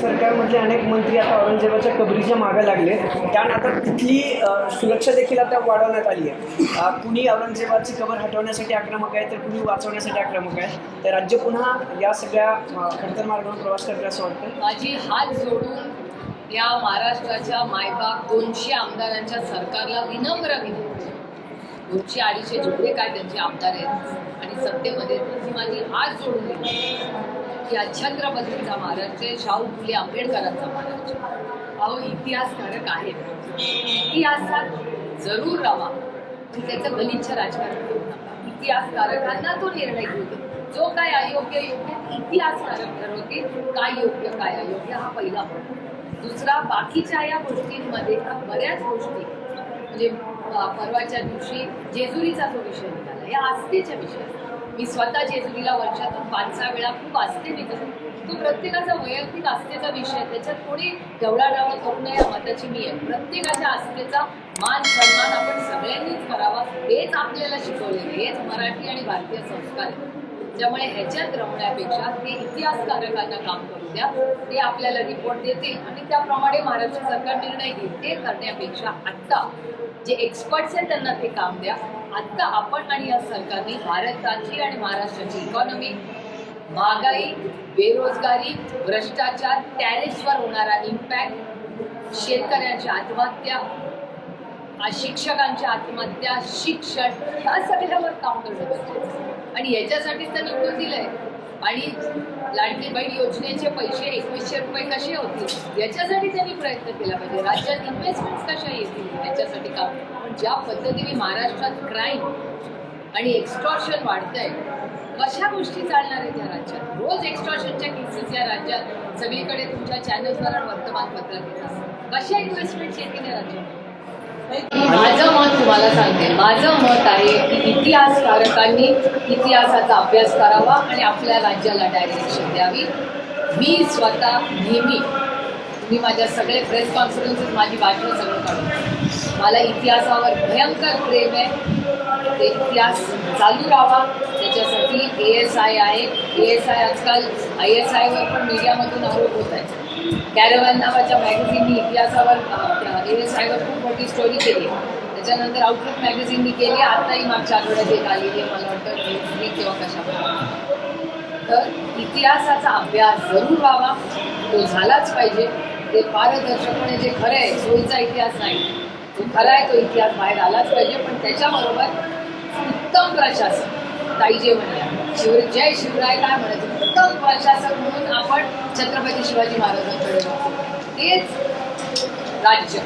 सरकारमधले अनेक मंत्री आता औरंगजेबाच्या कबरीच्या मागे लागले कारण आता तिथली सुरक्षा देखील आता वाढवण्यात आली आहे. कुणी औरंगजेबाची कबर हटवण्यासाठी आक्रमक आहे तर कुणी वाचवण्यासाठी आक्रमक आहे. तर राज्य पुन्हा या सगळ्या खडतर मार्गावर प्रवास करते असं वाटतं माझी हात जोडून या महाराष्ट्राच्या मायबाप दोनशे आमदारांच्या सरकारला विनम्र विनंती. दोनशे अडीचशे जेवढे काय त्यांचे आमदार आहेत आणि सत्तेमध्ये माझी हात जोडून विनंती की छत्रपतींचा महाराष्ट्र शाहू फुले आंबेडकरांचा महाराष्ट्र अहो इतिहासकारक आहेत इतिहासात जरूर राहा पण त्याचं गलिच्छ राजकारण करू नका. इतिहासकारकांना तो निर्णय घेऊ दे. जो काय अयोग्य योग्य इतिहासकारक ठरवते काय योग्य काय अयोग्य हा पहिला point. दुसरा बाकीच्या या गोष्टींमध्ये बऱ्याच गोष्टी म्हणजे परवाच्या दिवशी जेजुरीचा जो विषय निघाला या आस्थेच्या विषय मी स्वतः जेजुरीला वर्षातून पाच सहा वेळा खूप आस्थे निघतो तो प्रत्येकाचा वैयक्तिक आस्थेचा विषय त्याच्यात कोणी ढवळाढवळ करू नये या मताची मी आहे. प्रत्येकाच्या आस्थेचा मान सन्मान आपण सगळ्यांनीच करावा हेच आपल्याला शिकवलेलं हेच मराठी आणि भारतीय संस्कार आहे. त्यामुळे ह्याच्यात रमण्यापेक्षा ते इतिहासकारकांना काम करू द्या ते आपल्याला रिपोर्ट देतील आणि त्याप्रमाणे महाराष्ट्र सरकार निर्णय घेईल. ते करण्यापेक्षा आत्ता जे एक्सपर्ट्स आहेत त्यांना ते काम द्या. आत्ता आपण आणि या सरकारने भारताची आणि महाराष्ट्राची इकॉनॉमी महागाई बेरोजगारी भ्रष्टाचार टॅरिफवर होणारा इम्पॅक्ट शेतकऱ्यांच्या आत्महत्या शिक्षकांच्या आत्महत्या शिक्षण ह्या सगळ्यावर काम करणं गरजेचं आणि याच्यासाठीच तर निवडून दिलंय. आणि लाडकी बहीण योजनेचे पैसे एकवीसशे रुपये कसे होतील? याच्यासाठी त्यांनी प्रयत्न केला पाहिजे. राज्यात इन्व्हेस्टमेंट कशा येतील? याच्यासाठी काम. पण ज्या पद्धतीने महाराष्ट्रात क्राईम आणि एक्स्टॉर्शन वाढतंय कशा गोष्टी चालणार आहेत या राज्यात? रोज एक्स्ट्रॉशनच्या केसेस या राज्यात. सगळीकडे तुमच्या चॅनल्सवर वर्तमानपत्रात येतात. कशा इन्व्हेस्टमेंट येतील या राज्यात? माझं मत तुम्हाला सांगते. माझं मत आहे की इतिहासकारकांनी इतिहासाचा अभ्यास करावा आणि आपल्या राज्याला डायरेक्शन द्यावी. मी स्वतः नेहमी मी माझ्या सगळे प्रेस कॉन्फरन्सेस माझी बातमी सगळं काढून मला इतिहासावर भयंकर प्रेम आहे. ते इतिहास चालू राहावा त्याच्यासाठी ए एस आय आहे. ए एस आय आजकाल आय एस आयवर पण मीडियामधून आरोप होत आहे. कॅरवन नावाच्या मॅगझिननी इतिहासावर ए एस आयवर खूप मोठी स्टोरी केली. त्याच्यानंतर आउटलुक मॅगझिननी केली. आताही मागच्या आठवड्यात एक आलेली आहे. मला वाटतं मी किंवा कशा तर इतिहासाचा अभ्यास जरूर व्हावा. तो झालाच पाहिजे. ते पारदर्शकपणे जे खरं आहे सोयीचा इतिहास नाही. जो खरा आहे तो इतिहास बाहेर आलाच पाहिजे. पण त्याच्याबरोबर उत्तम प्रशासन ताई जे म्हणल्या. शिव जय शिवराय काय म्हणायचं? उत्तम प्रशासक म्हणून आपण छत्रपती शिवाजी महाराजांकडे तेच राज्य.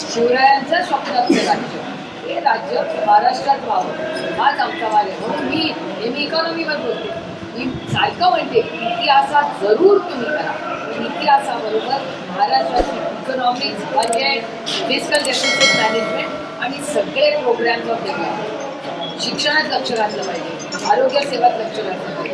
शिवरायांचं स्वप्नातलं राज्य. हे राज्य महाराष्ट्रात व्हावं. हाच आमचा वाद आहे म्हणून मी नेहमी इकॉनॉमीवर बोलते. मी सारखं म्हणते इतिहासात जरूर तुम्ही करा. इतिहासाबरोबर महाराष्ट्राची economics budget physical deficit management आणि सगळे प्रोग्रॅम वेगळे शिक्षणात लक्ष घातलं पाहिजे. आरोग्य सेवात लक्ष घातलं पाहिजे.